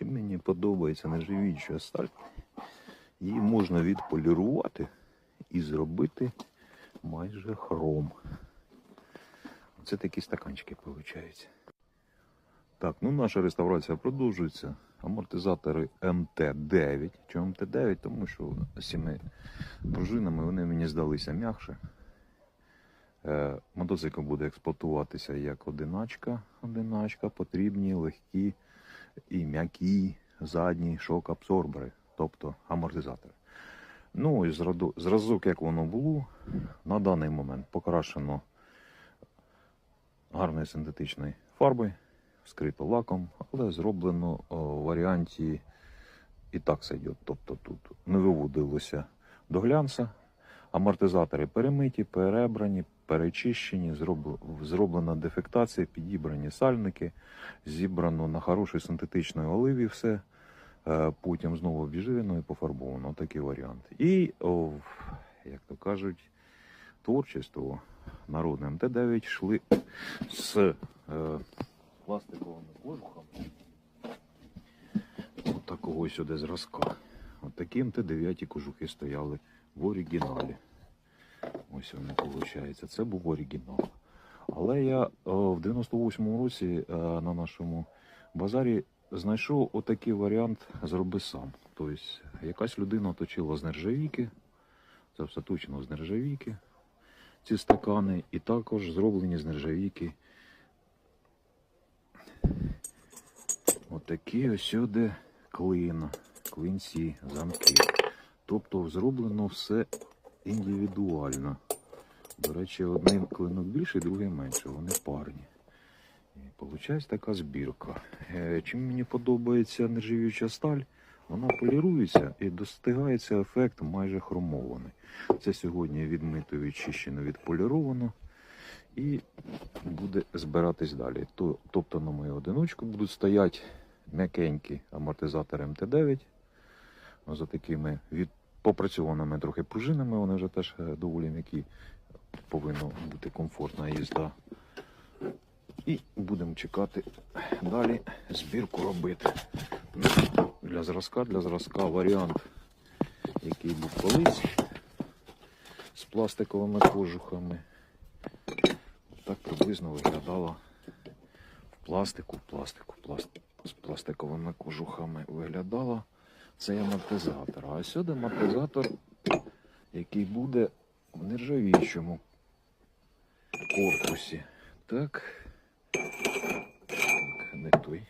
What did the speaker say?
Чим мені подобається нержавіюча сталь, її можна відполірувати і зробити майже хром. Це такі стаканчики виходять. Так, ну наша реставрація продовжується. Амортизатори МТ-9. Чому МТ-9? Тому що з цими пружинами вони мені здалися м'якше. Е, мотоцикл буде експлуатуватися як одиначка. Одиначка, потрібні, легкі і м'які задні шок-абсорбери, тобто амортизатори. Ну і зразок, як воно було, на даний момент покрашено гарною синтетичною фарбою, скрито лаком, але зроблено в варіанті і так сойдет. Тобто тут не виводилося до глянца. Амортизатори перемиті, перебрані, перечищені, зроблена дефектація, підібрані сальники, зібрано на хорошій синтетичній оливі все. Е, Потім знову обіжирено і пофарбовано. Такий варіант. І, як то кажуть, творчество народне МТ-9 йшли з е, пластиковими кожухами. От сюди зразка. От такі МТ-9 кожухи стояли в оригіналі. Ось вони виходить. Це був оригінал. Але я е, в 98-му році е, на нашому базарі знайшов отакий варіант зроби сам. Тобто якась людина точила з нержавійки, це все точно з нержавійки, ці стакани, і також зроблені з нержавійки. Отакі ось сюди клина, клинці, замки. Тобто зроблено все індивідуально. До речі, один клинок більший, другий менше, вони парні. І виходить така збірка. Е, Чим мені подобається нержавіюча сталь, вона полірується і достигається ефект майже хромований. Це сьогодні відмито, відчищено, відполіровано і буде збиратись далі. Тобто на мою одиночку будуть стояти м'якенькі амортизатори МТ-9 ну, за такими від попрацьованими трохи пружинами, вони вже теж е, доволі м'які. Повинна бути комфортна їзда. І будемо чекати далі збірку робити. Ну, Для зразка, для зразка варіант, який був колись з пластиковими кожухами. Так приблизно виглядало в пластику, в пластику, пластику з пластиковими кожухами виглядало цей амортизатор. А сюди амортизатор, який буде в нержавіючому корпусі. Так. Так, не той.